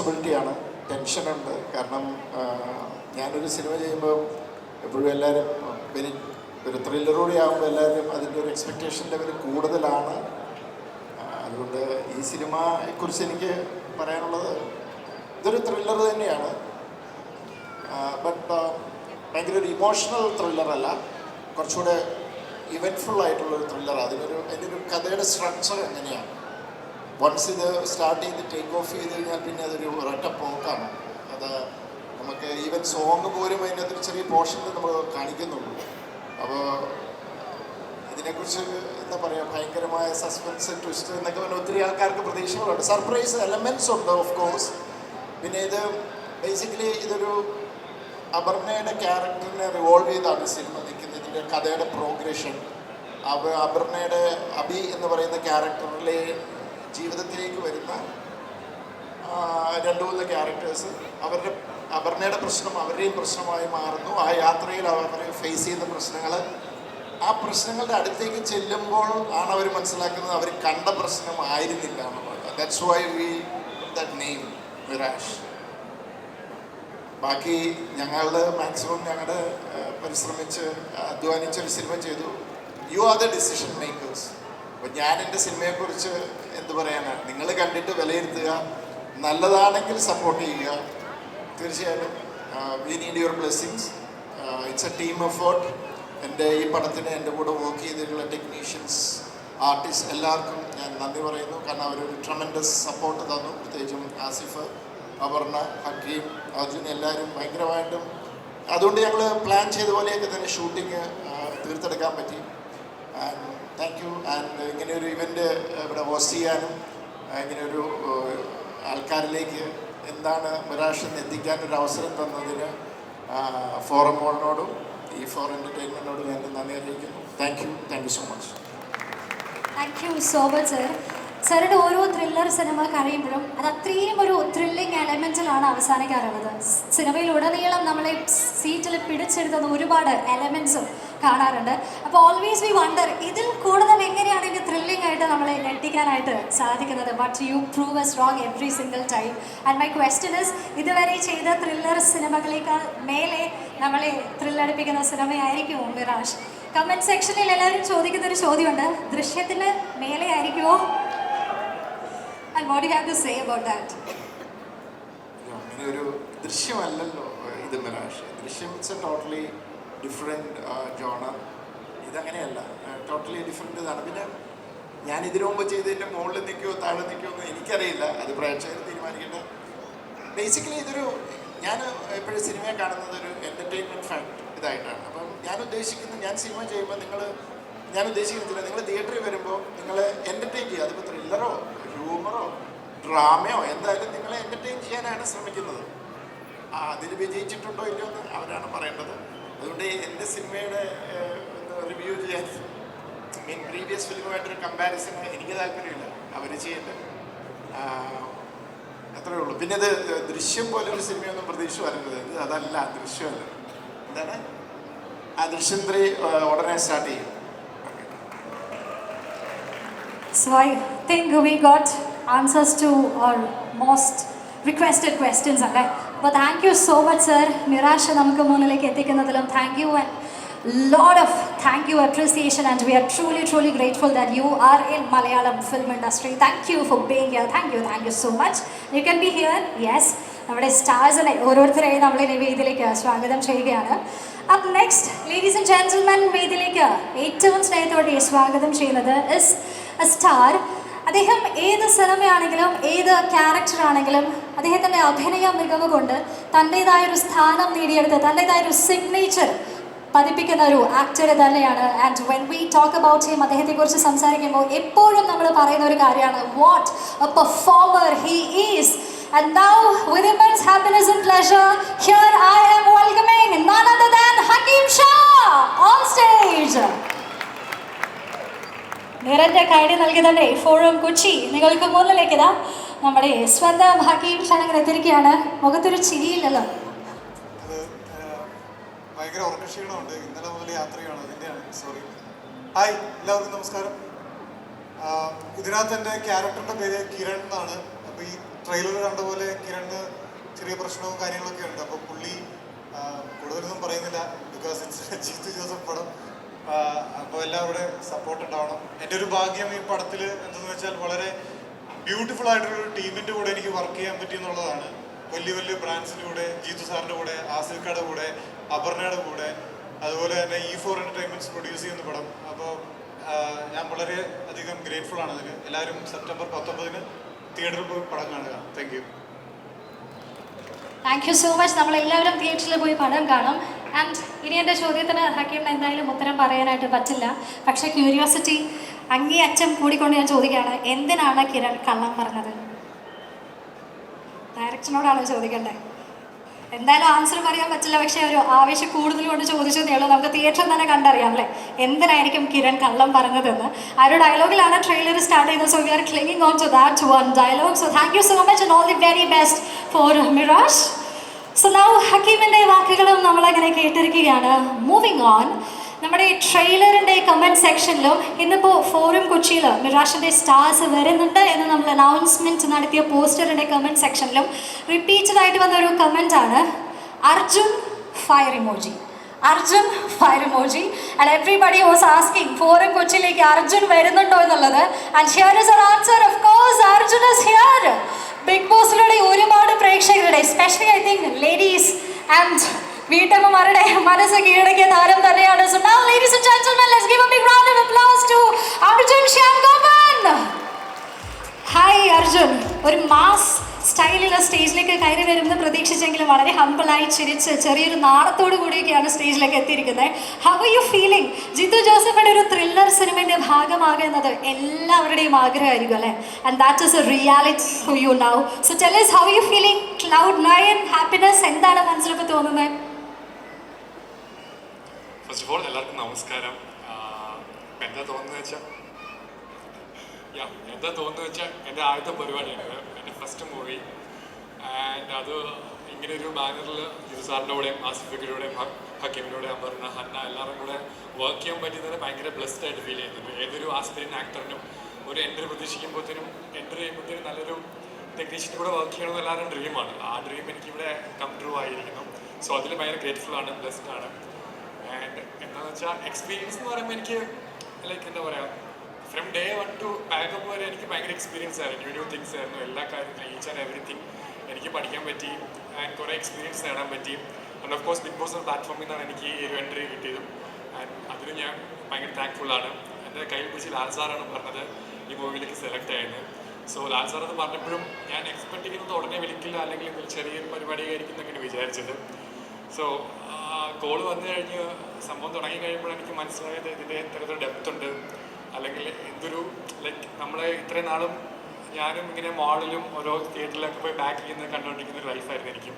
റെസ്പോൺസിബിലിറ്റിയാണ് ടെൻഷനുണ്ട് കാരണം ഞാനൊരു സിനിമ ചെയ്യുമ്പോൾ എപ്പോഴും എല്ലാവരും വെരി ഒരു ത്രില്ലറോടെ ആകുമ്പോൾ എല്ലാവരും അതിന്റെ ഒരു എക്സ്പെക്റ്റേഷൻ ലെവൽ കൂടുതലാണ്. അതുകൊണ്ട് ഈ സിനിമയെക്കുറിച്ച് എനിക്ക് പറയാനുള്ളത് ഇതൊരു ത്രില്ലർ തന്നെയാണ്. ബട്ട് ഭയങ്കര ഒരു ഇമോഷണൽ ത്രില്ലറല്ല കുറച്ചുകൂടെ ഇവന്റ്ഫുൾ ആയിട്ടുള്ളൊരു ത്രില്ലർ അതിനൊരു അതിന്റെ ഒരു കഥയുടെ സ്ട്രക്ചർ എങ്ങനെയാണ്? വൺസ് ഇത് സ്റ്റാർട്ട് ചെയ്ത് ടേക്ക് ഓഫ് ചെയ്ത് കഴിഞ്ഞാൽ പിന്നെ അതൊരു ഒരൊറ്റ പോക്കാണ്. അത് നമുക്ക് ഈവൻ സോങ് പോലും അതിനകത്ത് ചെറിയ പോർഷനിൽ നമ്മൾ കാണിക്കുന്നുള്ളൂ. അപ്പോൾ ഇതിനെക്കുറിച്ച് എന്താ പറയുക ഭയങ്കരമായ സസ്പെൻസ് ട്വിസ്റ്റ് എന്നൊക്കെ പറഞ്ഞാൽ ഒത്തിരി ആൾക്കാർക്ക് പ്രതീക്ഷകളുണ്ട്. സർപ്രൈസ് എലമെൻസ് ഉണ്ട് ഓഫ് കോഴ്സ് പിന്നെ ഇത് ബേസിക്കലി ഇതൊരു അപർണയുടെ ക്യാരക്ടറിനെ റിവോൾവ് ചെയ്താണ് സിനിമ നിൽക്കുന്നത്. ഇതിന്റെ കഥയുടെ പ്രോഗ്രഷൻ അബർണയുടെ അബി എന്ന് പറയുന്ന ക്യാരക്ടറിലെ ജീവിതത്തിലേക്ക് വരുന്ന രണ്ട് മൂന്ന് ക്യാരക്ടേഴ്സ് അവരുടെ അപർണയുടെ പ്രശ്നം അവരുടെയും പ്രശ്നമായി മാറുന്നു. ആ യാത്രയിൽ അവർ ഫേസ് ചെയ്യുന്ന പ്രശ്നങ്ങൾ ആ പ്രശ്നങ്ങളുടെ അടുത്തേക്ക് ചെല്ലുമ്പോൾ ആണ് അവർ മനസ്സിലാക്കുന്നത് അവർ കണ്ട പ്രശ്നം ആയിരുന്നില്ല that's why we that name Mirage ബാക്കി ഞങ്ങളുടെ മാക്സിമം ഞങ്ങളുടെ പരിശ്രമിച്ച് അധ്വാനിച്ചൊരു സിനിമ ചെയ്തു. You are the decision makers അപ്പോൾ ഞാൻ എന്റെ സിനിമയെക്കുറിച്ച് എന്ത് പറയാനാണ് നിങ്ങൾ കണ്ടിട്ട് വിലയിരുത്തുക നല്ലതാണെങ്കിൽ സപ്പോർട്ട് ചെയ്യുക. തീർച്ചയായിട്ടും. We need your blessings it's a team effort എന്റെ ഈ പടത്തിന് എന്റെ കൂടെ വർക്ക് ചെയ്തിട്ടുള്ള ടെക്നീഷ്യൻസ് ആർട്ടിസ്റ്റ് എല്ലാവർക്കും ഞാൻ നന്ദി പറയുന്നു. കാരണം അവരൊരു ട്രമൻഡസ് സപ്പോർട്ട് തന്നു. പ്രത്യേകിച്ചും ആസിഫ് അപർണ ഹക്കീം അർജുൻ എല്ലാവരും ഭയങ്കരമായിട്ടും. അതുകൊണ്ട് ഞങ്ങൾ പ്ലാൻ ചെയ്ത പോലെയൊക്കെ തന്നെ ഷൂട്ടിങ് തീർത്തെടുക്കാൻ പറ്റി. താങ്ക് യു ആൻഡ് ഇങ്ങനെ ഒരു ഇവന്റ് ഇവിടെ ഹോസ്റ്റ് ചെയ്യാനും ഇങ്ങനെ ഒരു ആൾക്കാരിലേക്ക് എന്താണ് എന്ന് എത്തിക്കാൻ ഒരു അവസരം തന്നതിന് ഫോറം മോളിനോടും ഈ ഫോർ എന്റർടൈൻമെന്റിനോടും ഞാൻ നന്ദി അറിയിക്കുന്നു. Thank you thank you so much thank you so much sir സാറിന്റെ ഓരോ ത്രില്ലർ സിനിമ കഴിയുമ്പോഴും അത് അത്രയും ഒരു ത്രില്ലിംഗ് എലമെന്റിലാണ് അവസാനിക്കാറുള്ളത്. സിനിമയിൽ ഉടനീളം നമ്മളെ സീറ്റിൽ പിടിച്ചെടുത്തുന്ന ഒരുപാട് എലമെൻസും കാണാറുണ്ട്. അപ്പോൾ ഓൾവേസ് വി വണ്ടർ ഇതിൽ കൂടുതൽ എങ്ങനെയാണ് ഇത് ത്രില്ലിംഗ് ആയിട്ട് നമ്മളെ ഞെട്ടിക്കാനായിട്ട് സാധിക്കുന്നത്? But you prove a strong every single time and my question is ഇതുവരെ ചെയ്ത ത്രില്ലർ സിനിമകളേക്കാൾ മേലെ നമ്മളെ ത്രില്ലടിപ്പിക്കുന്ന സിനിമയായിരിക്കുമോ മിറാഷ്? കമന്റ് സെക്ഷനിൽ എല്ലാവരും ചോദിക്കുന്ന ഒരു ചോദ്യമുണ്ട്. ദൃശ്യത്തിന് മേലെ ആയിരിക്കുമോ? And what you have to say about that ഒരു ദൃശ്യമല്ലല്ലോ ഇത് മിറാഷ്. ദൃശ്യം it's a totally different genre ഇതങ്ങനെയല്ല. ടോട്ടലി ഡിഫറെന്റ് ഇതാണ്. പിന്നെ ഞാൻ ഇതിനു മുമ്പ് ചെയ്തതിന്റെ മുകളിൽ നിൽക്കുമോ താഴെ നിൽക്കുമോ എന്ന് എനിക്കറിയില്ല. അത് പ്രേക്ഷകർ തീരുമാനിക്കേണ്ടത് ബേസിക്കലി ഇതൊരു ഞാൻ എപ്പോഴും സിനിമയെ കാണുന്നത് ഒരു എന്റർടൈൻമെന്റ് ഫാക്ട് ഇതായിട്ടാണ്. അപ്പം ഞാൻ ഉദ്ദേശിക്കുന്നത് ഞാൻ സിനിമ ചെയ്യുമ്പോൾ നിങ്ങൾ ഞാൻ ഉദ്ദേശിക്കുന്നില്ല നിങ്ങൾ തിയേറ്ററിൽ വരുമ്പോൾ നിങ്ങൾ എന്റർടൈൻ ചെയ്യുക. അതിപ്പോൾ ത്രില്ലറോ ഹ്യൂമറോ ഡ്രാമയോ എന്തായാലും നിങ്ങളെ എന്റർടൈൻ ചെയ്യാനാണ് ശ്രമിക്കുന്നത്. അതിൽ വിജയിച്ചിട്ടുണ്ടോ ഇല്ലയോ എന്ന് അവരാണ് പറയേണ്ടത്. അതുകൊണ്ട് എന്റെ സിനിമയുടെ റിവ്യൂ ചെയ്യാൻ മീൻ പ്രീവിയസ് ഫിലിമുമായിട്ടൊരു കമ്പാരിസൺ എനിക്ക് താല്പര്യമില്ല. അവർ ചെയ്യട്ടെ അത്രേ ഉള്ളൂ. പിന്നെ ഇത് ദൃശ്യം പോലെ ഒരു സിനിമയൊന്നും പ്രതീക്ഷ വരരുത്. ഇത് അതല്ല ദൃശ്യമല്ല. എന്താണ്? ആ ദൃശ്യം ത്രീ ഉടനെ സ്റ്റാർട്ട് ചെയ്യും. So I think we got answers to our most requested questions അല്ലേ അപ്പോൾ thank you so much sir നിരാശ നമുക്ക് മുന്നിലേക്ക് എത്തിക്കുന്നതിലും thank you and lot of thank you appreciation and we are truly truly grateful that you are in malayalam film industry thank you for being here thank you thank you so much you can be here yes നമ്മുടെ സ്റ്റാർസിനെ ഓരോരുത്തരെയും നമ്മൾ ഈ വേദിയിലേക്ക് സ്വാഗതം ചെയ്യുകയാണ് up next ladies and gentlemen വേദിയിലേക്ക് ഏറ്റവും സ്നേഹത്തോടെ സ്വാഗതം ചെയ്യുന്നത് ഇസ് എ സ്റ്റാർ അദ്ദേഹം ഏത് സിനിമയാണെങ്കിലും ഏത് ക്യാരക്ടറാണെങ്കിലും അദ്ദേഹത്തിന്റെ അഭിനയ മികവ് കൊണ്ട് തന്റേതായൊരു സ്ഥാനം നേടിയെടുത്ത് തന്റേതായൊരു സിഗ്നേച്ചർ പതിപ്പിക്കുന്ന ഒരു ആക്ടർ തന്നെയാണ്. And when we talk about him അദ്ദേഹത്തെക്കുറിച്ച് സംസാരിക്കുമ്പോൾ എപ്പോഴും നമ്മൾ പറയുന്ന ഒരു കാര്യമാണ് what a performer he is And now, with immense happiness and pleasure, here I am welcoming none other than Hakim Shah on stage. നിറന്റെ കൈഡി നൽകി തന്നെ ഇപ്പോഴും കൊച്ചി. നിങ്ങൾക്ക് മുന്നിലേക്ക് ഇതാ. നമ്മുടെ സ്വന്തം ഭാഗ്യം ക്ഷണങ്ങൾ എത്തിരിക്കുകയാണ് മുഖത്തൊരു ചിരിയില്ലല്ലോ. ഭയങ്കര ഉറക്കക്ഷീണമുണ്ട്. ഇന്നലെ മുതൽ യാത്രയാണ് സോറി ഹായ് എല്ലാവർക്കും നമസ്കാരം. ഇതിനകത്ത് എന്റെ ക്യാരക്ടറിന്റെ പേര് കിരൺ എന്നാണ്. അപ്പോൾ ഈ ട്രെയിലർ കണ്ട പോലെ കിരണിന് ചെറിയ പ്രശ്നവും കാര്യങ്ങളൊക്കെ ഉണ്ട്. അപ്പോൾ പുള്ളി കൂടുതലൊന്നും പറയുന്നില്ല. ബിക്കോസ് ഇറ്റ്സ് ജീത്തു ജോസഫ് പടം. അപ്പോൾ എല്ലാവരുടെയും സപ്പോർട്ട് ഉണ്ടാവണം. എന്റെ ഒരു ഭാഗ്യം ഈ പടത്തിൽ എന്തെന്ന് വെച്ചാൽ വളരെ ബ്യൂട്ടിഫുൾ ആയിട്ടുള്ള ഒരു ടീമിന്റെ കൂടെ എനിക്ക് വർക്ക് ചെയ്യാൻ പറ്റി എന്നുള്ളതാണ്. വലിയ വലിയ ബ്രാൻഡ്സിന്റെ കൂടെ ജീതു സാറിന്റെ കൂടെ ആസിൽക്കയുടെ കൂടെ അപർണയുടെ കൂടെ അതുപോലെ തന്നെ ഇ ഫോർ എന്റർടൈൻമെന്റ്സ് പ്രൊഡ്യൂസ് ചെയ്യുന്ന പടം. അപ്പോൾ ഞാൻ വളരെ അധികം ഗ്രേറ്റ്ഫുൾ ആണ് അതിന്. എല്ലാവരും സെപ്റ്റംബർ പത്തൊമ്പതിന് തിയേറ്ററിൽ പോയി പടം കാണുക. Thank you thank you so much നമ്മളെല്ലാവരും തിയേറ്ററിൽ പോയി പടം കാണും. ആൻഡ് ഇനി എന്റെ ചോദ്യത്തിന് ഹക്കീമിന് എന്തായാലും ഉത്തരം പറയാനായിട്ട് പറ്റില്ല. പക്ഷേ ക്യൂരിയോസിറ്റി അങ്ങേ അച്ഛൻ കൂടിക്കൊണ്ട് ഞാൻ ചോദിക്കുകയാണ് എന്തിനാണ് കിരൺ കള്ളം പറഞ്ഞത്? ഡയറക്ഷനോടാണ് ചോദിക്കേണ്ടത് എന്തായാലും ആൻസർ പറയാൻ പറ്റില്ല പക്ഷേ ഒരു ആവേശം കൂടുതൽ കൊണ്ട് ചോദിച്ചതേ ഉള്ളൂ. നമുക്ക് തിയേറ്ററിൽ തന്നെ കണ്ടറിയാം അല്ലേ? എന്തിനായിരിക്കും കിരൺ കള്ളം പറഞ്ഞതെന്ന്? ആ ഒരു ഡയലോഗിലാണ് ട്രെയിലർ സ്റ്റാർട്ട് ചെയ്തത് so we are clinging on to that one dialogue so thank you so much and all the very best for Mirage so now ഹക്കീമിന്റെ വാക്കുകളും നമ്മളങ്ങനെ കേട്ടിരിക്കുകയാണ്. മൂവിങ് ഓൺ നമ്മുടെ ഈ ട്രെയിലറിന്റെ കമന്റ് സെക്ഷനിലും ഇന്നിപ്പോൾ ഫോറും കൊച്ചിയിൽ മിറാഷിന്റെ സ്റ്റാർസ് വരുന്നുണ്ട് എന്ന് നമ്മൾ അനൗൺസ്മെന്റ് നടത്തിയ പോസ്റ്ററിന്റെ കമന്റ് സെക്ഷനിലും റിപ്പീറ്റഡ് ആയിട്ട് വന്ന ഒരു കമന്റാണ് Arjun fire emoji Arjun fire emoji and everybody was asking Forum കൊച്ചിയിലേക്ക് അർജുൻ വരുന്നുണ്ടോ എന്നുള്ളത്. And here is answer of course Arjun is here big ബോസിലൂടെ ഒരുപാട് പ്രേക്ഷകരുടെ especially I think ladies and വീട്ടമ്മമാരുടെ മനസ്സ് കീഴടക്കിയ താരം തന്നെയാണ്. So now ladies and gentlemen let's give a big round of applause to Arjun Shyamgopan hi Arjun ഒരു mass സ്റ്റൈലിൽ സ്റ്റേജിലേക്ക് കയറി വരുമെന്ന് പ്രതീക്ഷിച്ചെങ്കിലും വളരെ ഹമ്പിളായി ചിരിച്ച് ചെറിയൊരു നാണത്തോടു കൂടിയൊക്കെയാണ് സ്റ്റേജിലേക്ക് എത്തിയിരിക്കുന്നത്. How are you feeling Jithu ജോസഫിന്റെ ഒരു ത്രില്ലർ സിനിമയുടെ ഭാഗമാകുന്നത് എല്ലാവരുടെയും ആഗ്രഹമായിരിക്കും അല്ലേ? And that is a reality for you now so tell us how you feeling cloud nine happiness എന്താണ് മനസ്സിലൊക്കെ തോന്നുന്നത്? ഫസ്റ്റ് ഓഫ് ഓൾ എല്ലാവർക്കും നമസ്കാരം. എന്താ തോന്നുന്നത് വെച്ചാൽ എന്താ തോന്നുന്നത് വെച്ചാൽ എന്റെ ആദ്യത്തെ പരിപാടിയാണ്. ഫസ്റ്റ് മൂവി ആൻഡ് അത് ഇങ്ങനെ ഒരു ബാനറിൽ ഇത് സാറിന്റെ കൂടെയും ആസിഫിക്കിന്റെ ഹക്കീമിലൂടെ അമ്പറിന് ഹന്ന എല്ലാവരും കൂടെ വർക്ക് ചെയ്യാൻ പറ്റിയത് ഭയങ്കര ബ്ലെസ്ഡ് ആയിട്ട് ഫീൽ ചെയ്യുന്നുണ്ട്. ഏതൊരു ആസ്പിരിൻ ആക്ടറിനും ഒരു എൻട്രി പ്രതീക്ഷിക്കുമ്പോഴത്തേനും എൻട്രി ചെയ്യുമ്പോഴത്തേനും നല്ലൊരു ടെക്നീഷ്യന്റെ കൂടെ വർക്ക് ചെയ്യണമെന്ന് എല്ലാവരും ഡ്രീമാണ് ആ ഡ്രീം എനിക്കിവിടെ കം ട്രൂ ആയിരിക്കുന്നു. സോ അതിൽ ഭയങ്കര ഗ്രേറ്റ്ഫുൾ ആണ് ബ്ലെസ്ഡ് ആണ്. ആൻഡ് എന്താണെന്ന് വെച്ചാൽ എക്സ്പീരിയൻസ് എന്ന് പറയുമ്പോൾ എനിക്ക് ലൈക്ക് എന്താ പറയുക from day one to Bangkok വരെ എനിക്ക് ഭയങ്കര എക്സ്പീരിയൻസ് ആയിരുന്നു. ന്യൂ ന്യൂ തിങ്സ് ആയിരുന്നു. എല്ലാ കാര്യത്തിലും ഈച്ച് ആൻഡ് എവറിത്തിങ് എനിക്ക് പഠിക്കാൻ പറ്റി ആൻഡ് കുറേ എക്സ്പീരിയൻസ് നേടാൻ പറ്റി. And of course big boss പ്ലാറ്റ്ഫോമിൽ നിന്നാണ് എനിക്ക് ഈ ഒരു എൻട്രി കിട്ടിയതും. ആൻഡ് അതിന് ഞാൻ ഭയങ്കര താങ്ക്ഫുൾ ആണ്. എന്റെ കയ്യിൽ പിടിച്ച് ലാൽ സാറാണ് പറഞ്ഞത് ഈ മൂവിയിലേക്ക് സെലക്ട് ആയത് സോ ലാൽ സാർ അത് പറഞ്ഞപ്പോഴും ഞാൻ എക്സ്പെക്ട് ചെയ്യുന്നത് ഉടനെ വിളിക്കില്ല അല്ലെങ്കിൽ എന്തെങ്കിലും ചെറിയൊരു പരിപാടി ആയിരിക്കും എന്നൊക്കെയാണ് വിചാരിച്ചത്. സോ കോൾ വന്നു കഴിഞ്ഞ് സംഭവം തുടങ്ങി കഴിയുമ്പോൾ എനിക്ക് മനസ്സിലായത് ഇതിന്റെ എത്ര ഡെപ്ത് ഉണ്ട്. അല്ലെങ്കിൽ എന്തൊരു ലൈക്ക് നമ്മളെ ഇത്രയും നാളും ഞാനും ഇങ്ങനെ മാളിലും ഓരോ തിയേറ്ററിലൊക്കെ പോയി ബാക്ക് ചെയ്യുന്നത് കണ്ടുകൊണ്ടിരിക്കുന്ന ഒരു ലൈഫായിരുന്നു എനിക്കും.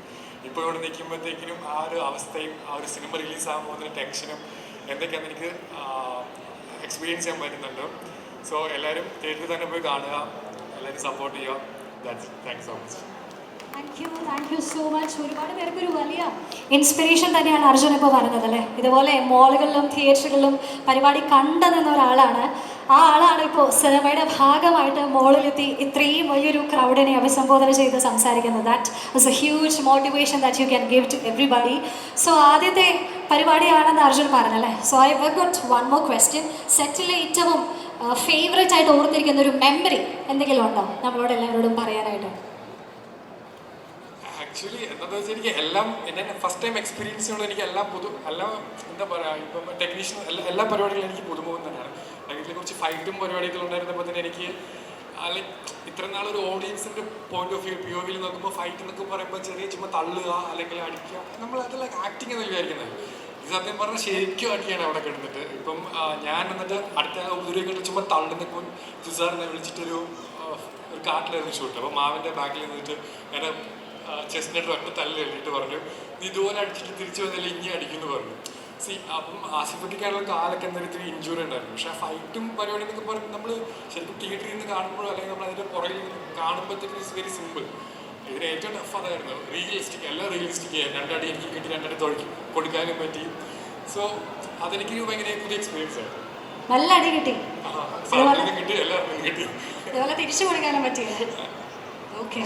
ഇപ്പോൾ ഇവിടെ നിൽക്കുമ്പോഴത്തേക്കിനും ആ ഒരു അവസ്ഥയും ആ ഒരു സിനിമ റിലീസാകാൻ പോകുന്ന ടെൻഷനും എന്തൊക്കെയാണ് എനിക്ക് എക്സ്പീരിയൻസ് ചെയ്യാൻ പറ്റുന്നുണ്ട്. സോ എല്ലാവരും തിയേറ്ററിൽ തന്നെ പോയി കാണുക എല്ലാവരും സപ്പോർട്ട് ചെയ്യുക. ദാറ്റ്സ് താങ്ക്സ് സോ മച്ച് ഒരുപാട് പേർക്ക് ഒരു വലിയ ഇൻസ്പിറേഷൻ തന്നെയാണ് അർജുൻ ഇപ്പോൾ പറഞ്ഞത് അല്ലേ? ഇതുപോലെ മോളുകളിലും തിയേറ്ററുകളിലും പരിപാടി കണ്ടെന്ന ഒരാളാണ്. ആ ആളാണ് ഇപ്പോൾ സിനിമയുടെ ഭാഗമായിട്ട് മോളിലെത്തി ഇത്രയും വലിയൊരു ക്രൗഡിനെ അഭിസംബോധന ചെയ്ത് സംസാരിക്കുന്നത്. That is a huge motivation that you can give to everybody so ആദ്യത്തെ പരിപാടിയാണെന്ന് അർജുൻ പറഞ്ഞല്ലേ so I work got one more question സെറ്റിലെ ഏറ്റവും ഫേവറേറ്റ് ആയിട്ട് ഓർത്തിരിക്കുന്ന ഒരു മെമ്മറി എന്തെങ്കിലും ഉണ്ടോ? നമ്മളോട് എല്ലാവരോടും പറയാനായിട്ട്. ആക്ച്വലി എന്താണെന്ന് വെച്ചാൽ എനിക്ക് എല്ലാം എന്റെ ഫസ്റ്റ് ടൈം എക്സ്പീരിയൻസ് കൊണ്ട് എനിക്ക് എല്ലാം പുതു എല്ലാം എന്താ പറയുക ഇപ്പം ടെക്നീഷ്യൻ എല്ലാ എല്ലാ പരിപാടികളും എനിക്ക് പുതുമുഖം തന്നെയാണ്. അതിനെ കുറച്ച് ഫൈറ്റും പരിപാടികളും ഉണ്ടായിരുന്നപ്പോൾ തന്നെ എനിക്ക് ലൈക്ക് ഇത്ര നാളൊരു ഓഡിയൻസിന്റെ പോയിന്റ് ഓഫ് വ്യൂ പി നോക്കുമ്പോൾ ഫൈറ്റ് എന്നൊക്കെ പറയുമ്പോൾ ചെറിയ ചുമ്മാ തള്ളുക അല്ലെങ്കിൽ അടിക്കുക നമ്മൾ അതെല്ലാം ആക്ടിങ് എന്ന് വിചാരിക്കുന്നത്. ഇത് സത്യം പറഞ്ഞാൽ ശരിക്കും അടിയാണ് അവിടെ കിടന്നിട്ട്. ഇപ്പം ഞാൻ എന്നിട്ട് അടുത്ത ഉപദ്രവം കണ്ട് ചുമ്മാ തള്ളുന്നപ്പോൾ സുസാറിനെ വിളിച്ചിട്ടൊരു ഒരു കാട്ടിലായിരുന്നു ഷൂട്ട് അപ്പോൾ മാവിന്റെ ബാക്കിൽ നിന്നിട്ട് ഞാൻ ചെസ്റ്റിന്റെ ഒറ്റ തല്ല എഴുതിയിട്ട് പറഞ്ഞു നീ ഇതുപോലെ അടിച്ചിട്ട് തിരിച്ചു വന്നില്ല ഇനി അടിക്കുന്നു പറഞ്ഞു. സി അപ്പം ആസിഫട്ടിക്കാനുള്ള കാലൊക്കെ എന്തെങ്കിലും ഇഞ്ചുറി ഉണ്ടായിരുന്നു. പക്ഷെ ആ ഫൈറ്റും പരിപാടി എന്നൊക്കെ പറഞ്ഞു നമ്മൾ ശരിക്കും തിയേറ്ററിൽ നിന്ന് കാണുമ്പോഴോ അല്ലെങ്കിൽ നമ്മൾ അതിന്റെ പുറകിൽ നിന്ന് കാണുമ്പോഴത്തേക്കും ഇറ്റ്സ് വെരി സിമ്പിൾ ഇതിന് ഏറ്റവും ടഫ് അതായിരുന്നു. റിയലിസ്റ്റിക് എല്ലാം റിയലിസ്റ്റിക് ആയിരുന്നു. രണ്ടടി എനിക്ക് കിട്ടി രണ്ടടി തൊഴിൽ കൊടുക്കാനും പറ്റി. സോ അതെനിക്ക് ഭയങ്കര പുതിയ എക്സ്പീരിയൻസ് ആയിരുന്നു. നല്ല അടി കിട്ടി. കിട്ടി എല്ലാവർക്കും കിട്ടി. തിരിച്ചു കൊടുക്കാനും പറ്റിയത് ഓക്കെ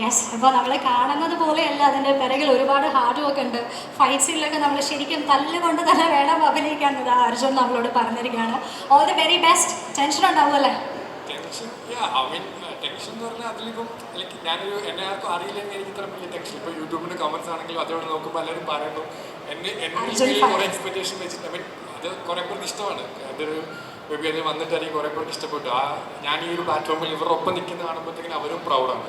യെസ് അപ്പോൾ നമ്മൾ കാണുന്നത് പോലെയല്ല അതിന്റെ പിറകിൽ ഒരുപാട് ഹാർഡ് വർക്ക് ഉണ്ട്. ഫൈറ്റ്സിലൊക്കെ നമ്മൾ ശരിക്കും തല്ലുകൊണ്ട് തന്നെ വേണം അഭിനയിക്കാൻ ഇത് അർജുൻ നമ്മളോട് പറഞ്ഞിരിക്കുകയാണ്. All the very best tension ഉണ്ടാവുമല്ലേ tension എന്ന് പറഞ്ഞാൽ അതിലിപ്പം ലൈക്ക് ഞാനൊരു എന്നെ ആർക്കും അറിയില്ലെങ്കിൽ എനിക്ക് ഇത്ര വലിയ ടെൻഷൻ ഇപ്പോൾ യൂട്യൂബിന്റെ കമൻസ് ആണെങ്കിലും അതോടെ നോക്കുമ്പോൾ എല്ലാവരും പറയുന്നു എന്നെ fan. കുറേ എക്സ്പെക്ടേഷൻ വെച്ചിട്ട്. ഐ മീൻ അത് കുറേ പേർക്ക് ഇഷ്ടമാണ്. എന്റെ ഒരു മേ ബി അത് വന്നിട്ടായിരിക്കും കുറേ പേർക്ക് ഇഷ്ടപ്പെട്ടു. ആ ഞാൻ ഈ ഒരു പ്ലാറ്റ്ഫോമിൽ ഇവരുടെ ഒപ്പം നിൽക്കുന്ന കാണുമ്പോഴത്തേക്കും അവരും പ്രൗഡാണ്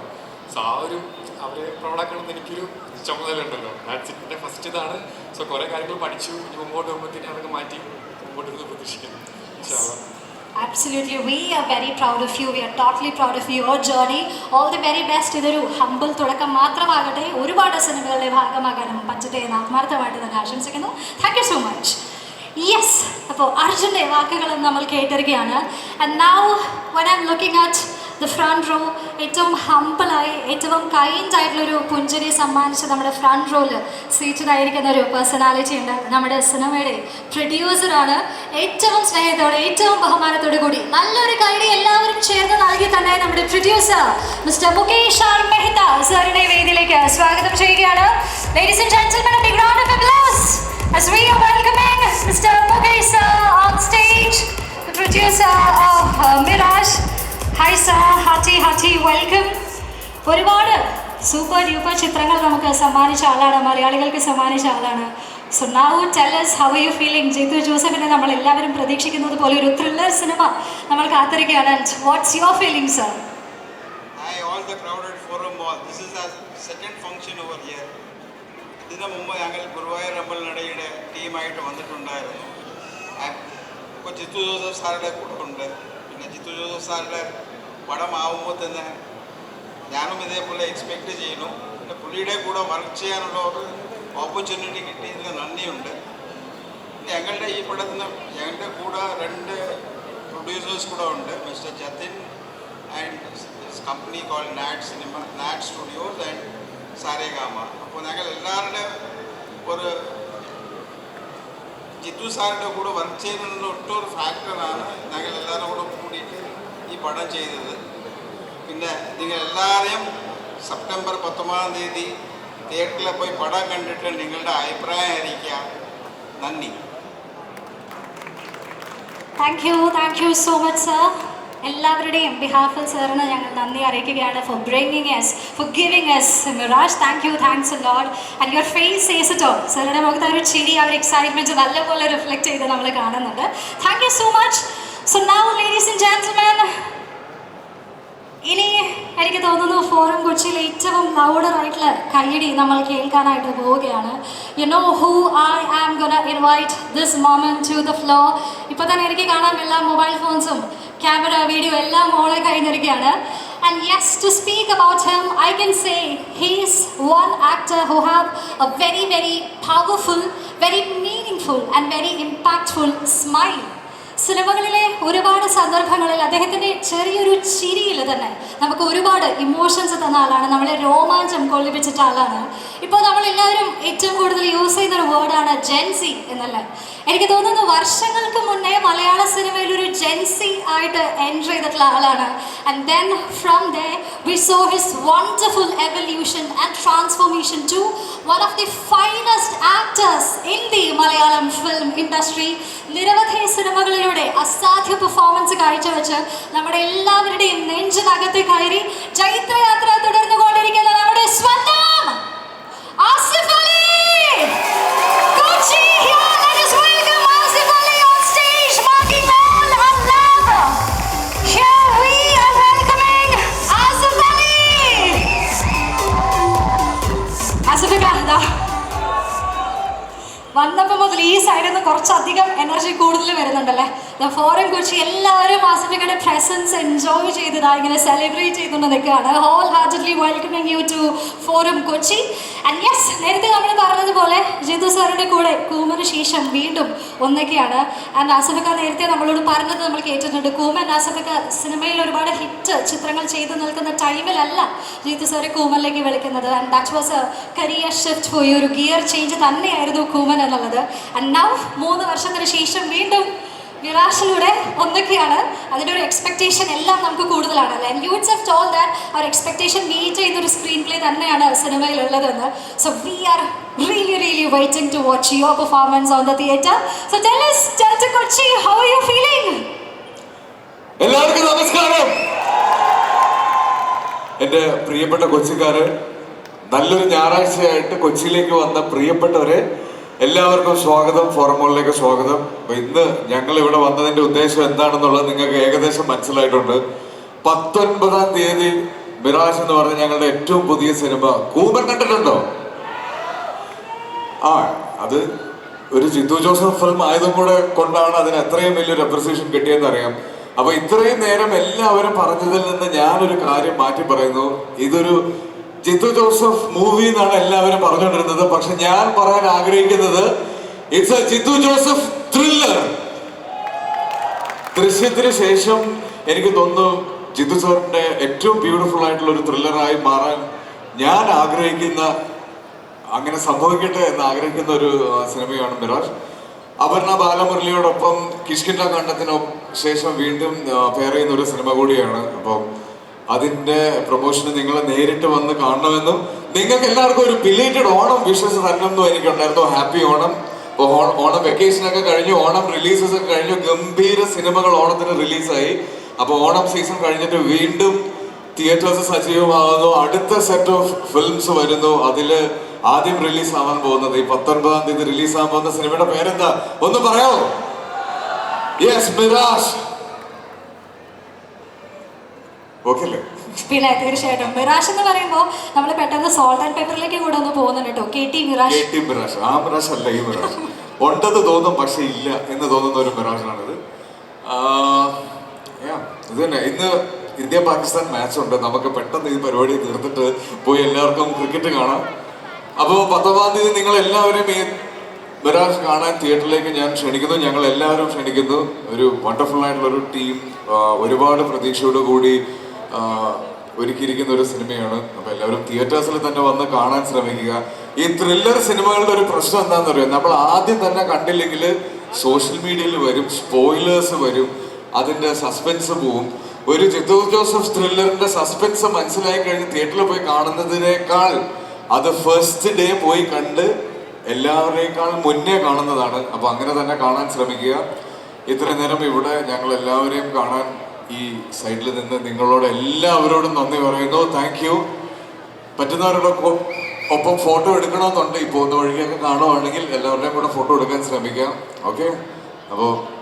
സോ ആ ഒരു അവരെ പ്രൗഡാക്കണമെന്ന് എനിക്കൊരു ചുമതല ഉണ്ടല്ലോ ദാറ്റ്സ് ഇറ്റ് ഫസ്റ്റ് ഇതാണ് സോ കുറേ കാര്യങ്ങൾ പഠിച്ചു ഇനി മുമ്പോട്ട് പോകുമ്പോഴത്തേക്കും അതൊക്കെ മാറ്റി മുമ്പോട്ട് ഇരുന്ന് പ്രതീക്ഷിക്കുന്നു. Absolutely. We are very proud of you. We are totally proud of your journey. All the very best. ഇതൊരു ഹമ്പിൾ തുടക്കം മാത്രമാകട്ടെ ഒരുപാട് സിനിമകളുടെ ഭാഗമാകാനും പറ്റട്ടെ ആത്മാർത്ഥമായിട്ട് തന്നെ ആശംസിക്കുന്നു thank you so much yes അപ്പോൾ അർജുന്റെ വാക്കുകളും നമ്മൾ കേട്ടിരിക്കുകയാണ് and now one I looking at the front row ഏറ്റവും ഹമ്പിളായി ഏറ്റവും കൈൻഡ് ആയിട്ടുള്ളൊരു പുഞ്ചിരി സമ്മാനിച്ച് നമ്മുടെ ഫ്രണ്ട് റോയിൽ സീറ്റഡായിരിക്കുന്ന ഒരു പേഴ്സണാലിറ്റി ഉണ്ട് നമ്മുടെ സിനിമയുടെ പ്രൊഡ്യൂസറാണ് ഏറ്റവും സ്നേഹത്തോടെ ഏറ്റവും ബഹുമാനത്തോടു കൂടി നല്ലൊരു കൈഡി എല്ലാവരും ചേർന്ന് നൽകി തന്നെ നമ്മുടെ producer mister Mukesh R Mehta. സാറിനെ വേദിയിലേക്ക് സ്വാഗതം ചെയ്യുകയാണ്. Ladies and as we are welcoming Mr. Mukesh on stage the producer of uh, Mirage. Hi sir ഹാറ്റി ഹാറ്റി welcome ഒരുപാട് സൂപ്പർ ഡ്യൂപ്പർ ചിത്രങ്ങൾ നമുക്ക് സമ്മാനിച്ച ആളാണ് മലയാളികൾക്ക് സമ്മാനിച്ച ആളാണ്. So now tell us how you feeling Jeethu ജോസഫിനെ നമ്മൾ എല്ലാവരും പ്രതീക്ഷിക്കുന്നത് പോലെ ഒരു ത്രില്ലർ സിനിമ നമ്മൾ കാത്തിരിക്കുകയാണ്. What's your feeling sir Hi, all the crowded forum mall. This is our second function over here. ഇതിന് മുമ്പ് ഞങ്ങൾ ഗുരുവായൂർ അമ്പലനടയുടെ ടീമായിട്ട് വന്നിട്ടുണ്ടായിരുന്നു. ഇപ്പോൾ ജിത്തു ജോസഫ് സാറുടെ കൂടെ ഉണ്ട്. പിന്നെ ജിത്തു ജോസഫ് സാറിന്റെ പടമാവുമ്പോൾ തന്നെ ഞാനും ഇതേപോലെ എക്സ്പെക്റ്റ് ചെയ്യുന്നു. പിന്നെ പുള്ളിയുടെ കൂടെ വർക്ക് ചെയ്യാനുള്ള ഒരു ഓപ്പർച്യൂണിറ്റി കിട്ടിയതിന് നന്ദിയുണ്ട്. ഞങ്ങളുടെ ഈ പടത്തിന് ഞങ്ങളുടെ കൂടെ രണ്ട് പ്രൊഡ്യൂസേഴ്സ് കൂടെ ഉണ്ട്. Mister Jatin and company call നാറ്റ് സിനിമ നാറ്റ് സ്റ്റുഡിയോസ് ആൻഡ് സാരേഗാമ അപ്പോൾ ഞങ്ങൾ എല്ലാവരുടെ ഒരു ജിത്തു സാറിന്റെ കൂടെ വർക്ക് ചെയ്യുന്നതിനുള്ള ഒട്ടൊരു ഫാക്ടറാണ് ഞങ്ങൾ എല്ലാവരും കൂടെ കൂടിയിട്ട് ഈ പടം ചെയ്തത്. പിന്നെ നിങ്ങൾ എല്ലാവരെയും സെപ്റ്റംബർ പത്തൊമ്പതാം തീയതി തിയേറ്ററിൽ പോയി പടം കണ്ടിട്ട് നിങ്ങളുടെ അഭിപ്രായം ആയിരിക്കാം നന്ദി. Thank you thank you so much sir എല്ലാവരുടെയും ബിഹാഫിൽ സാറിന് ഞങ്ങൾ നന്ദി അറിയിക്കുകയാണ് for bringing us for giving us Mirage thank you thanks lot and your face says it all സാറിന്റെ മുഖത്ത് ഒരു ചിരി ആ ഒരു എക്സൈറ്റ്മെന്റ് നല്ലപോലെ റിഫ്ലക്റ്റ് ചെയ്ത് നമ്മൾ കാണുന്നുണ്ട്. Thank you so much so now ladies and gentleman ഇനി എനിക്ക് തോന്നുന്നു ഫോറം കൊച്ചിയിൽ ഏറ്റവും ലൗഡറായിട്ടുള്ള കൈയടി നമ്മൾ കേൾക്കാനായിട്ട് പോവുകയാണ്. You know who I am gonna invite this moment to the floor ഇപ്പോൾ തന്നെ എനിക്ക് കാണാൻ എല്ലാ മൊബൈൽ ഫോൺസും ക്യാമറ വീഡിയോ എല്ലാം മോളെ കഴിഞ്ഞിരിക്കുകയാണ് and yes to speak about him I can say he's one actor who have a very very powerful very meaning and very impactful smile സിനിമകളിലെ ഒരുപാട് സന്ദർഭങ്ങളിൽ അദ്ദേഹത്തിന്റെ ചെറിയൊരു ചിരിയിൽ തന്നെ നമുക്ക് ഒരുപാട് ഇമോഷൻസ് തന്ന ആളാണ്. നമ്മളെ രോമാഞ്ചം കൊള്ളിപ്പിച്ചിട്ട ആളാണ്. ഇപ്പോൾ നമ്മളെല്ലാവരും ഏറ്റവും കൂടുതൽ യൂസ് ചെയ്യുന്ന ഒരു വേർഡാണ് ജെൻസി എന്നല്ല? എനിക്ക് തോന്നുന്നു വർഷങ്ങൾക്ക് മുന്നേ മലയാള സിനിമയിൽ ഒരു ജെൻസി ആയിട്ട് എൻട്രി ചെയ്തിട്ടുള്ള ആളാണ്. And then from the we so his wonderful evolution and transformation to one of the finest actors in the Malayalam film industry നിരവധി സിനിമകളിലൂടെ അസാധ്യ പെർഫോമൻസ് കാഴ്ചവെച്ച് നമ്മുടെ എല്ലാവരുടെയും നെഞ്ചിനകത്ത് കയറി ചൈത്രയാത്ര തുടർന്നു കൊണ്ടിരിക്കുന്ന നമ്മുടെ സ്വന്തം ആസിഫ് അലി. വന്നപ്പോൾ മുതൽ ഈ സൈഡിൽ നിന്ന് കുറച്ചധികം എനർജി കൂടുതൽ വരുന്നുണ്ടല്ലേ? ഫോറിൻ കൊച്ചി എല്ലാവരും ആസിഫിക്കയുടെ പ്രസൻസ് എൻജോയ് ചെയ്തതാ ഇങ്ങനെ സെലിബ്രേറ്റ് ചെയ്തുകൊണ്ട് നിൽക്കുകയാണ്. Wholeheartedly welcoming you to Forum Kochi. And yes നേരത്തെ നമ്മൾ പറഞ്ഞതുപോലെ ജിതു സാറിന്റെ കൂടെ കൂമന് ശേഷം വീണ്ടും ഒന്നൊക്കെയാണ്. ആൻഡ് ആസിഫക്ക നേരത്തെ നമ്മളോട് പറഞ്ഞത് നമ്മൾ കേട്ടിട്ടുണ്ട്. കൂമൻ ആസിഫക്ക സിനിമയിൽ ഒരുപാട് ഹിറ്റ് ചിത്രങ്ങൾ ചെയ്തു നിൽക്കുന്ന ടൈമിലല്ല ജിതു സാറെ കൂമനിലേക്ക് വിളിക്കുന്നത്. And that was a career shift പോയി ഒരു ഗിയർ ചേഞ്ച് തന്നെയായിരുന്നു കൂമൻ എന്നുള്ളത് ആൻഡ് നൗ മൂന്ന് വർഷത്തിന് ശേഷം വീണ്ടും നിരാശയിലൂടെ ഒന്നൊക്കെയാണ് അതിന്റെ ഒരു എക്സ്പെക്റ്റേഷൻ എല്ലാം നമുക്ക് കൂടുതലാണ് അല്ലേ? You it's have told that our expectation meet ചെയ്യുന്ന ഒരു സ്ക്രീൻ പ്ലേ തന്നെയാണ് സിനിമയിലുള്ളതെന്ന്. So we are really really waiting to watch your performance on the theatre so tell us tell to Kochi how are you feeling എല്ലാവർക്കും നമസ്കാരം. എന്റെ പ്രിയപ്പെട്ട കൊച്ചിക്കാരെ നല്ലൊരു ഞായറാഴ്ചയായിട്ട് കൊച്ചിയിലേക്ക് വന്ന പ്രിയപ്പെട്ടവരെ എല്ലാവർക്കും സ്വാഗതം. ഫോറമോളിലേക്ക് സ്വാഗതം. അപ്പൊ ഇന്ന് ഞങ്ങൾ ഇവിടെ വന്നതിന്റെ ഉദ്ദേശം എന്താണെന്നുള്ളത് നിങ്ങൾക്ക് ഏകദേശം മനസ്സിലായിട്ടുണ്ട്. പത്തൊൻപതാം തീയതി മിറാജ് എന്ന് പറഞ്ഞ ഞങ്ങളുടെ ഏറ്റവും പുതിയ സിനിമ കൂമൻ കണ്ടിട്ടുണ്ടോ? ആ അത് ഒരു ജിത്തു ജോസഫ് ഫിലിം ആയതും കൂടെ കൊണ്ടാണ് അതിന് അത്രയും വലിയൊരു അപ്രിസിയേഷൻ കിട്ടിയെന്ന് അറിയാം. അപ്പൊ ഇത്രയും നേരം എല്ലാവരും പറഞ്ഞതിൽ നിന്ന് ഞാനൊരു കാര്യം മാറ്റി പറയുന്നു. ഇതൊരു ജിത്തു ജോസഫ് മൂവി എന്നാണ് എല്ലാവരും പറഞ്ഞുകൊണ്ടിരുന്നത്. പക്ഷെ ഞാൻ പറയാൻ ആഗ്രഹിക്കുന്നത് it's a Jithu Joseph thriller ദൃശ്യത്തിന് ശേഷം എനിക്ക് തോന്നുന്നു ജിത്തു സാറിന്റെ ഏറ്റവും ബ്യൂട്ടിഫുൾ ആയിട്ടുള്ള ഒരു ത്രില്ലറായി മാറാൻ ഞാൻ ആഗ്രഹിക്കുന്ന അങ്ങനെ സംഭവിക്കട്ടെ എന്ന് ആഗ്രഹിക്കുന്ന ഒരു സിനിമയാണ് മിറാജ്. അപർണ ബാലമുരളിയോടൊപ്പം കിഷ്കിൻഡ കണ്ടത്തിനു ശേഷം വീണ്ടും ഫെയർ ചെയ്യുന്ന ഒരു സിനിമ കൂടിയാണ്. അപ്പം അതിന്റെ പ്രൊമോഷന് നിങ്ങൾ നേരിട്ട് വന്ന് കാണണമെന്നും നിങ്ങൾക്ക് എല്ലാവർക്കും ഒരു ബിലേറ്റഡ് ഓണം വിഷസ് തരണമെന്നും എനിക്കുണ്ടായിരുന്നു. ഹാപ്പി ഓണം. ഓണം വെക്കേഷൻ ഒക്കെ കഴിഞ്ഞു ഓണം റിലീസസ് ഒക്കെ കഴിഞ്ഞു. ഗംഭീര സിനിമകൾ ഓണത്തിന് റിലീസായി അപ്പൊ ഓണം സീസൺ കഴിഞ്ഞിട്ട് വീണ്ടും തിയേറ്റേഴ്സ് സജീവമാകുന്നു. അടുത്ത സെറ്റ് ഓഫ് ഫിലിംസ് വരുന്നു. അതിൽ ആദ്യം റിലീസ് ആവാൻ പോകുന്നത് ഈ പത്തൊൻപതാം തീയതി റിലീസ് ആവാൻ പോകുന്ന സിനിമയുടെ പേരെന്താ? ഒന്ന് പറയാമോ? യെസ് മിറാഷ് ഓക്കെ അല്ലേ പിന്നെ തീർച്ചയായിട്ടും മിറാഷ് എന്ന് പറയുമ്പോൾ നമ്മൾ പെട്ടെന്ന് സോൾട്ട് ആൻഡ് പെപ്പറിലേക്ക് കൂടെ ഒന്ന് പോകുന്നുണ്ട് കേട്ടോ. K T K Mirage T Mirage. ആ മിറാഷ് അല്ല ഈ മിറാഷ്. ഉണ്ടെന്ന് തോന്നും പക്ഷെ ഇല്ല എന്ന് തോന്നുന്ന ഒരു മിറാഷാണിത്. ഇത് തന്നെ. ഇന്ന് ഇന്ത്യ പാകിസ്ഥാൻ മാച്ച് ഉണ്ട്. നമുക്ക് പെട്ടെന്ന് ഈ പരിപാടി തീർത്തിട്ട് പോയി എല്ലാവർക്കും ക്രിക്കറ്റ് കാണാം. അപ്പോൾ പത്തൊമ്പതാം തീയതി നിങ്ങൾ എല്ലാവരും ഈ മിറാഷ് കാണാൻ തിയേറ്ററിലേക്ക് ഞാൻ ക്ഷണിക്കുന്നു. ഞങ്ങൾ എല്ലാവരും ക്ഷണിക്കുന്നു. ഒരു വണ്ടർഫുൾ ആയിട്ടുള്ള ഒരു ടീം ഒരുപാട് പ്രതീക്ഷയോട് കൂടി ഒരുക്കിയിരിക്കുന്ന ഒരു സിനിമയാണ്. അപ്പൊ എല്ലാവരും തിയേറ്റേഴ്സിൽ തന്നെ വന്ന് കാണാൻ ശ്രമിക്കുക. ഈ ത്രില്ലർ സിനിമകളുടെ ഒരു പ്രശ്നം എന്താണെന്ന് അറിയാം നമ്മൾ ആദ്യം തന്നെ കണ്ടില്ലെങ്കിൽ സോഷ്യൽ മീഡിയയിൽ വരും സ്പോയിലേഴ്സ് വരും അതിന്റെ സസ്പെൻസ് പോവും. ഒരു ജിത്തു ജോസഫ് ത്രില്ലറിന്റെ സസ്പെൻസ് മനസ്സിലായി കഴിഞ്ഞ് തിയേറ്ററിൽ പോയി കാണുന്നതിനേക്കാൾ അത് ഫസ്റ്റ് ഡേ പോയി കണ്ട് എല്ലാവരേക്കാൾ മുന്നേ കാണുന്നതാണ്. അപ്പൊ അങ്ങനെ തന്നെ കാണാൻ ശ്രമിക്കുക. ഇത്ര നേരം ഇവിടെ ഞങ്ങൾ എല്ലാവരെയും കാണാൻ ഈ സൈഡിൽ നിന്ന് നിങ്ങളോട് എല്ലാവരോടും നന്ദി പറയുന്നു. താങ്ക് യു പറ്റുന്നവരുടെ ഒപ്പം- ഫോട്ടോ എടുക്കണമെന്നുണ്ട്. ഈ പോകുന്ന വഴിക്കൊക്കെ കാണുവാണെങ്കിൽ എല്ലാവരുടെയും കൂടെ ഫോട്ടോ എടുക്കാൻ ശ്രമിക്കാം. ഓക്കെ അപ്പോൾ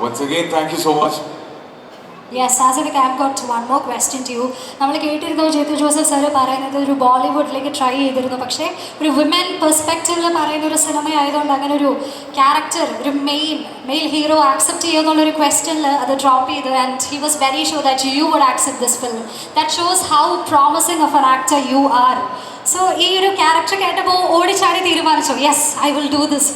once again thank you so much yes as a I got one more question to you നമ്മൾ കേട്ടിരുന്നു ജിത്തു ജോസഫ് സാർ പറയുന്നത് ഒരു ബോളിവുഡിലേക്ക് ട്രൈ ചെയ്തിരുന്നു. പക്ഷേ ഒരു വിമൻ പെർസ്പെക്റ്റീവിൽ പറയുന്ന ഒരു സിനിമ ആയതുകൊണ്ട് അങ്ങനെ ഒരു ക്യാരക്ടർ ഒരു മെയിൻ മെയിൽ ഹീറോ ആക്സെപ്റ്റ് ചെയ്യുമെന്നുള്ളൊരു ക്വസ്റ്റ്യനിൽ അത് ഡ്രോപ്പ് ചെയ്തു. And he was very sure that you would accept this film that shows how promising of an actor you are so ഈ ഒരു ക്യാരക്ടർ കേട്ടപ്പോൾ ഓടിച്ചാടി തീരുമാനിച്ചു. Yes I will do this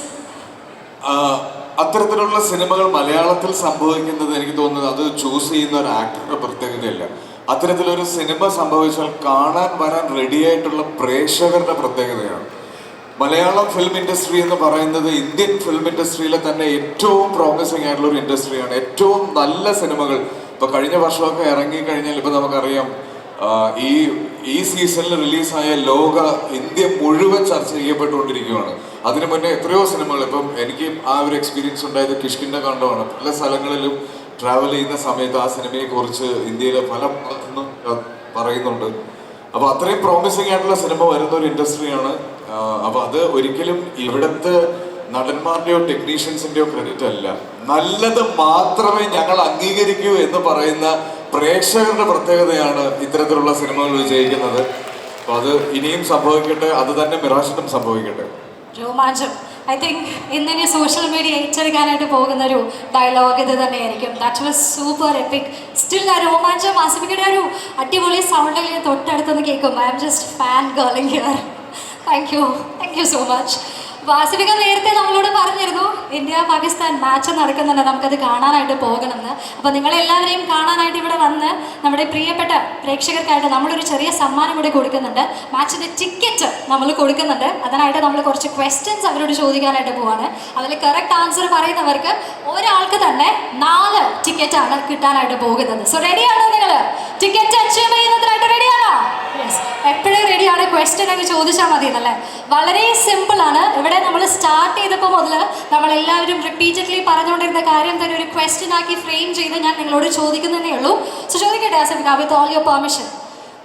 അത്തരത്തിലുള്ള സിനിമകൾ മലയാളത്തിൽ സംഭവിക്കുന്നത് എനിക്ക് തോന്നുന്നത് അത് ചൂസ് ചെയ്യുന്ന ഒരു ആക്ടറുടെ പ്രത്യേകതയല്ല. അത്തരത്തിലൊരു സിനിമ സംഭവിച്ചാൽ കാണാൻ വരാൻ റെഡിയായിട്ടുള്ള പ്രേക്ഷകരുടെ പ്രത്യേകതയാണ്. മലയാളം ഫിലിം ഇൻഡസ്ട്രി എന്ന് പറയുന്നത് ഇന്ത്യൻ ഫിലിം ഇൻഡസ്ട്രിയിലെ തന്നെ ഏറ്റവും പ്രോമിസിങ് ആയിട്ടുള്ള ഒരു ഇൻഡസ്ട്രിയാണ് ഏറ്റവും നല്ല സിനിമകൾ. ഇപ്പൊ കഴിഞ്ഞ വർഷമൊക്കെ ഇറങ്ങി കഴിഞ്ഞാൽ ഇപ്പൊ നമുക്കറിയാം ഈ ഈ സീസണിൽ റിലീസായ ലോക ഇന്ത്യ മുഴുവൻ ചർച്ച ചെയ്യപ്പെട്ടുകൊണ്ടിരിക്കുകയാണ്. അതിനു മുന്നേ എത്രയോ സിനിമകൾ ഇപ്പം എനിക്ക് ആ ഒരു എക്സ്പീരിയൻസ് ഉണ്ടായത് കിഷ്കിന്റെ കണ്ടമാണ്. പല സ്ഥലങ്ങളിലും ട്രാവൽ ചെയ്യുന്ന സമയത്ത് ആ സിനിമയെക്കുറിച്ച് ഇന്ത്യയിലെ പല പറയുന്നുണ്ട്. അപ്പൊ അത്രയും പ്രോമിസിങ് ആയിട്ടുള്ള സിനിമ വരുന്ന ഒരു ഇൻഡസ്ട്രിയാണ് അപ്പോൾ അത് ഒരിക്കലും ഇവിടുത്തെ നടന്മാരുടെയോ ടെക്നീഷ്യൻസിന്റെയോ ക്രെഡിറ്റ് അല്ല. നല്ലത് മാത്രമേ ഞങ്ങൾ അംഗീകരിക്കൂ എന്ന് പറയുന്ന പ്രേക്ഷകരുടെ പ്രത്യേകതയാണ് ഇത്തരത്തിലുള്ള സിനിമകൾ വിജയിക്കുന്നത്. അപ്പൊ അത് ഇനിയും സംഭവിക്കട്ടെ അത് തന്നെ മിറാശിനും സംഭവിക്കട്ടെ. രോമാഞ്ചം. ഐ തിങ്ക് ഇന്നിനി സോഷ്യൽ മീഡിയ ഏറ്റെടുക്കാനായിട്ട് പോകുന്ന ഒരു ഡയലോഗ് ഇത് തന്നെയായിരിക്കും. That was super epic still ആ രോമാഞ്ചം ആസിഫിക്കയുടെ ഒരു അടിപൊളി സൗണ്ടിൽ തൊട്ടടുത്തുനിന്ന് കേൾക്കും. I'm just fan girling here thank you thank you so much വാസിഫിക നേരത്തെ നമ്മളോട് പറഞ്ഞിരുന്നു ഇന്ത്യ പാകിസ്ഥാൻ മാച്ച് നടക്കുന്നുണ്ട് നമുക്കത് കാണാനായിട്ട് പോകണമെന്ന്. അപ്പോൾ നിങ്ങളെല്ലാവരെയും കാണാനായിട്ട് ഇവിടെ വന്ന് നമ്മുടെ പ്രിയപ്പെട്ട പ്രേക്ഷകർക്കായിട്ട് നമ്മളൊരു ചെറിയ സമ്മാനം കൂടി കൊടുക്കുന്നുണ്ട്. മാച്ചിന്റെ ടിക്കറ്റ് നമ്മൾ കൊടുക്കുന്നുണ്ട്. അതിനായിട്ട് നമ്മൾ കുറച്ച് ക്വസ്റ്റ്യൻസ് അവരോട് ചോദിക്കാനായിട്ട് പോവാണ്. അതിൽ കറക്റ്റ് ആൻസർ പറയുന്നവർക്ക് ഒരാൾക്ക് തന്നെ നാല് ടിക്കറ്റ് ടിക്കറ്റാണ് കിട്ടാനായിട്ട് പോകുന്നത്. സോ റെഡിയാണോ നിങ്ങൾ? ടിക്കറ്റ് അച്ചീവ് ചെയ്യുന്നതിനായിട്ട് റെഡിയാണോ യെസ് എപ്പോഴും റെഡിയാണ് ക്വസ്റ്റ്യൻ ഒക്കെ ചോദിച്ചാൽ മതി എന്നല്ലേ വളരെ സിമ്പിൾ ആണ്. ഇവിടെ നമ്മൾ സ്റ്റാർട്ട് ചെയ്തപ്പോൾ മുതൽ നമ്മളെല്ലാവരും റിപ്പീറ്റഡ്ലി പറഞ്ഞുകൊണ്ടിരുന്ന കാര്യം തന്നെ ഒരു ക്വസ്റ്റ്യൻ ആക്കി ഫ്രെയിം ചെയ്ത് ഞാൻ നിങ്ങളോട് ചോദിക്കുന്നതേ ഉള്ളൂ. സോ ചോദിക്കട്ടെ ആസിഫിക with all your permission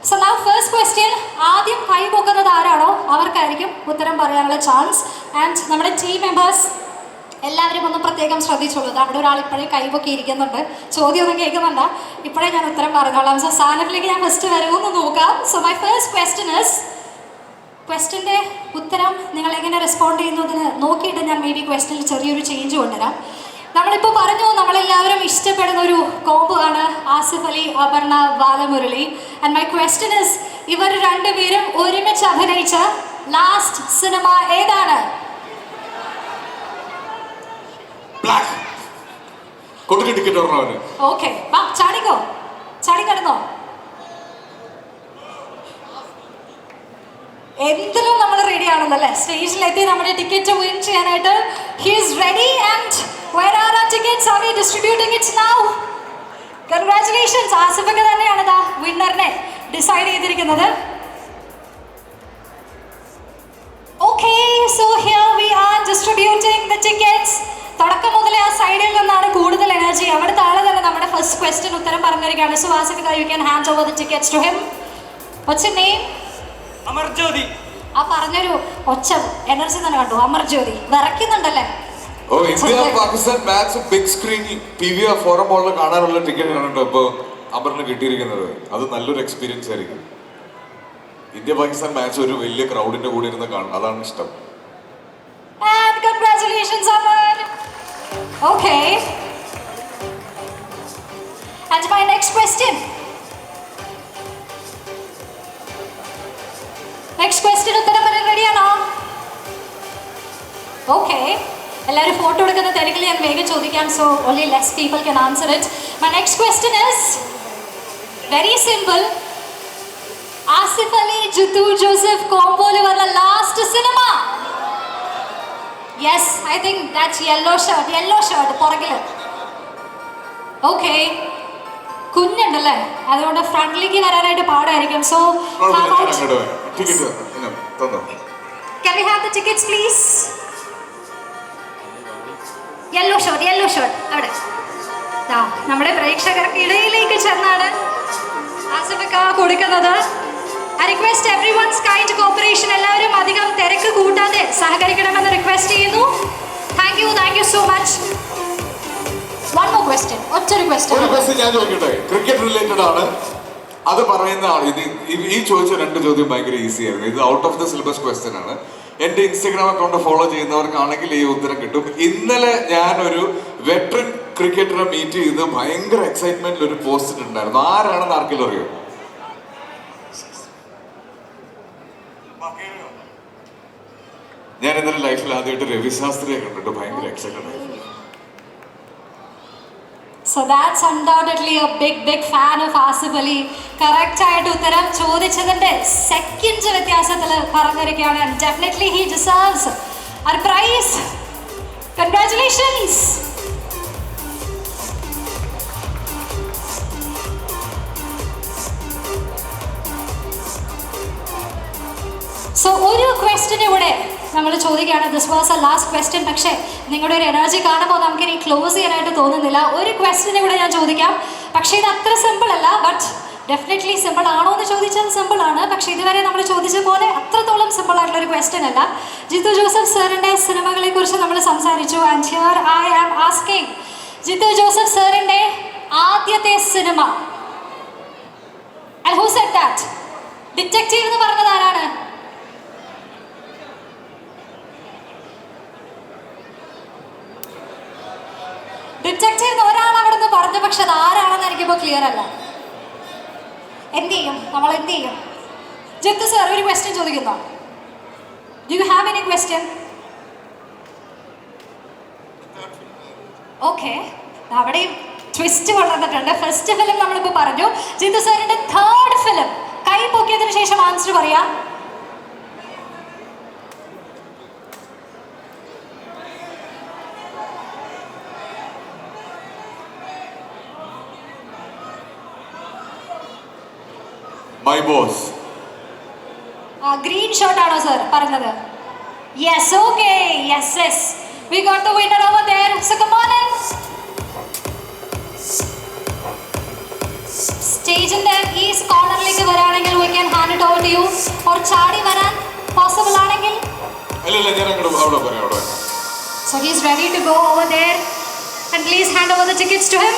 so നാ ഫസ്റ്റ് ക്വസ്റ്റ്യൻ ആദ്യം കൈ പൊക്കുന്നത് ആരാണോ? അവർക്കായിരിക്കും ഉത്തരം പറയാനുള്ള ചാൻസ് ആൻഡ് നമ്മുടെ ടീം മെമ്പേഴ്സ് എല്ലാവരും ഒന്ന് പ്രത്യേകം ശ്രദ്ധിച്ചോളൂ. അവിടെ ഒരാൾ ഇപ്പോഴേ കൈപൊക്കി ഇരിക്കുന്നുണ്ട്. ചോദ്യം ഒന്നും കേൾക്കുന്നുണ്ട്. ഇപ്പോഴേ ഞാൻ ഉത്തരം പറഞ്ഞോളാം. സോ സാധനത്തിലേക്ക് ഞാൻ ഫസ്റ്റ് വരുമെന്ന് നോക്കാം. So my first question is ക്വസ്റ്റ്യന്റെ ഉത്തരം നിങ്ങൾ എങ്ങനെ റെസ്പോണ്ട് ചെയ്യുന്നതിന് നോക്കിയിട്ട് ഞാൻ മേ ബി ക്വസ്റ്റ്യനിൽ ചെറിയൊരു ചേഞ്ച് കൊണ്ടുവരാം. നമ്മളിപ്പോൾ പറഞ്ഞു നമ്മളെല്ലാവരും ഇഷ്ടപ്പെടുന്ന ഒരു കോംബോ ആണ് Asif Ali Aparna Balamurali. And my question is ഇവർ രണ്ടുപേരും ഒരുമിച്ച് അഭിനയിച്ച ലാസ്റ്റ് സിനിമ ഏതാണ്? ഓക്കെ ചാടിക്കോ. ചാടി എന്തിലും നമ്മൾ റെഡി ആണെന്നല്ലേ? സ്റ്റേജിലെത്തി നമ്മുടെ ടിക്കറ്റ് വിൻ ചെയ്യാനായിട്ട് he's ready and where are are tickets are we distributing it's now congratulations ആസിഫൊക്കെ തന്നെയാണ് ദാ വിന്നറിനെ ഡിസൈഡ് ചെയ്തിരിക്കുന്നത്. Okay so here we are distributing the tickets തുടക്കം മുതലേ ആ സൈഡിൽ നിന്നാണ് കൂടുതൽ എനർജി അവിടുത്തെ ആളെ തന്നെ നമ്മുടെ ഫസ്റ്റ് ക്വസ്റ്റ്യൻ ഉത്തരം പറഞ്ഞിരിക്കുകയാണ്. So Asif you can hand over the tickets to him what's name Amarjyothi ആ പറഞ്ഞൊരു ഒച്ച എനർജി തന്നെ കണ്ടു. അമർജ്യോതി വിറയ്ക്കുന്നുണ്ടല്ലേ? ഓ ഇന്ത്യ പാകിസ്ഥാൻ മാച്ച് ബിഗ് സ്ക്രീനിൽ പി വി ആർ ഫോറം മോളിൽ കാണാനുള്ള ടിക്കറ്റ് കണ്ടോ ഇപ്പോൾ അമറിന് കിട്ടിയിരിക്കുന്നത്? അത് നല്ലൊരു എക്സ്പീരിയൻസ് ആയിരിക്കും. ഇന്ത്യ പാകിസ്ഥാൻ മാച്ച് ഒരു വലിയ ക്രൗഡിന്റെ കൂടെ ഇരുന്ന് കാണും. അതാണ് ഇഷ്ടം. Okay. And my next question. Next question ഉത്തരം പറയാൻ റെഡിയാണോ ഓക്കെ എല്ലാവരും ഫോട്ടോ എടുക്കുന്ന തിരക്കിൽ ഞാൻ വേഗം ചോദിക്കാം. So only less people can answer it my next question is very simple Asif Ali Jithu Joseph കോംബോയിൽ വന്ന last cinema yes I think that's yellow shirt yellow shirt പുറകിൽ ഓക്കെ കുഞ്ഞുണ്ടല്ലേ? അതുകൊണ്ട് ഫ്രണ്ടിലേക്ക് വരാനായിട്ട് പാടായിരിക്കും. So Can we have the tickets, please? Yellow shirt yellow shirt അവിടെ. നമ്മുടെ പ്രേക്ഷകർക്ക് ഇടയിലേക്ക് ചെന്നാണ് ആസിഫക്ക കൊടുക്കുന്നത്. Request every one's kind cooperation എല്ലാവരും അധികം തിരക്ക് കൂട്ടാതെ സഹകരിക്കണമെന്ന് റിക്വസ്റ്റ് ചെയ്യുന്നു. Thank you thank you so much അത് പറയുന്ന ആൾ ഇത് ഈ- ചോദിച്ച രണ്ട് ചോദ്യം ഭയങ്കര ഈസി ആയിരുന്നു. ഇത് out of the syllabus question ആണ്. എന്റെ ഇൻസ്റ്റഗ്രാം അക്കൗണ്ട് ഫോളോ ചെയ്യുന്നവർക്കാണെങ്കിൽ ഈ ഉത്തരം കിട്ടും. ഇന്നലെ ഞാൻ ഒരു വെറ്ററൻ ക്രിക്കറ്ററെ മീറ്റ് ചെയ്ത് ഭയങ്കര എക്സൈറ്റ്മെന്റിൽ ഒരു പോസ്റ്റ് ഇട്ടിട്ടുണ്ടായിരുന്നു. ആരാണെന്ന് ആർക്കെങ്കിലും അറിയോ? ഞാൻ ഇന്നലെ ലൈഫിൽ ആദ്യമായിട്ട് രവി ശാസ്ത്രിയെ കണ്ടിട്ട് ഭയങ്കര എക്സൈറ്റഡ് ആയിരുന്നു. So that's undoubtedly a big big fan of Asif Ali correct ആയിട്ട് ഉത്തരം ചോദിച്ചതിന്റെ സെക്കൻഡ് വ്യത്യാസത്തിൽ പറഞ്ഞിരിക്കുകയാണ്. Definitely he deserves our prize congratulations so ഒരു ക്വസ്റ്റ്യൻ ഇവിടെ നമ്മൾ ചോദിക്കുകയാണ് this was a last question പക്ഷേ നിങ്ങളുടെ ഒരു എനർജി കാണുമ്പോൾ നമുക്ക് ഇനി ക്ലോസ് ചെയ്യാനായിട്ട് തോന്നുന്നില്ല. ഒരു ക്വസ്റ്റ്യൻ ഇവിടെ ഞാൻ ചോദിക്കാം. പക്ഷേ ഇത് അത്ര സിമ്പിൾ അല്ല ബട്ട് ഡെഫിനറ്റ്ലി സിമ്പിൾ ആണോ എന്ന് ചോദിച്ചാൽ സിമ്പിൾ ആണ്. പക്ഷേ ഇതുവരെ നമ്മൾ ചോദിച്ച പോലെ അത്രത്തോളം സിമ്പിൾ ആയിട്ടുള്ള ഒരു ക്വസ്റ്റ്യൻ അല്ല. ജിത്തു ജോസഫ് സാറിന്റെ സിനിമകളെ കുറിച്ച് നമ്മൾ സംസാരിച്ചു. And here I am asking Jithu Joseph സാറിന്റെ ആദ്യത്തെ cinema. And who said that detective എന്ന് പറഞ്ഞത് ആരാണ്? റിജക്ട് ചെയ്യുന്ന ഒരാൾ അവിടെ നിന്ന് പറഞ്ഞു പക്ഷെ അത് ആരാണെന്ന് എനിക്കിപ്പോൾ ക്ലിയർ അല്ല. എന്ത് ചെയ്യും? നമ്മൾ എന്ത് ചെയ്യും? ജിത്ത് സാർ ഒരു ക്വസ്റ്റ്യൻ ചോദിക്കുന്നു. You have any question okay അവിടെയും ട്വിസ്റ്റ് കൊണ്ടുവന്നിട്ടുണ്ട്. ഫസ്റ്റ് ഫിലിം നമ്മളിപ്പോൾ പറഞ്ഞു. ജിത്തു സാറിന്റെ തേർഡ് ഫിലിം കൈ പൊക്കിയതിനു ശേഷം ആൻസർ പറയാം. മൈ ബോസ് ഗ്രീൻ ഷർട്ട് ആണോ സർ പറഞ്ഞത്. Yes okay yes yes we got the winner over there so come on സ്റ്റേജിന്റെ ഈ കോർണറിലേക്ക് വരാണെങ്കിൽ we can hand it over to you or ചാടി വരാൻ പോസിബിൾ ആണെങ്കിൽ. അല്ല അല്ല ഞാൻ അങ്ങോട്ട് അവിടെ പറയാം അവിടെ So he's ready to go over there. And please hand over the tickets to him.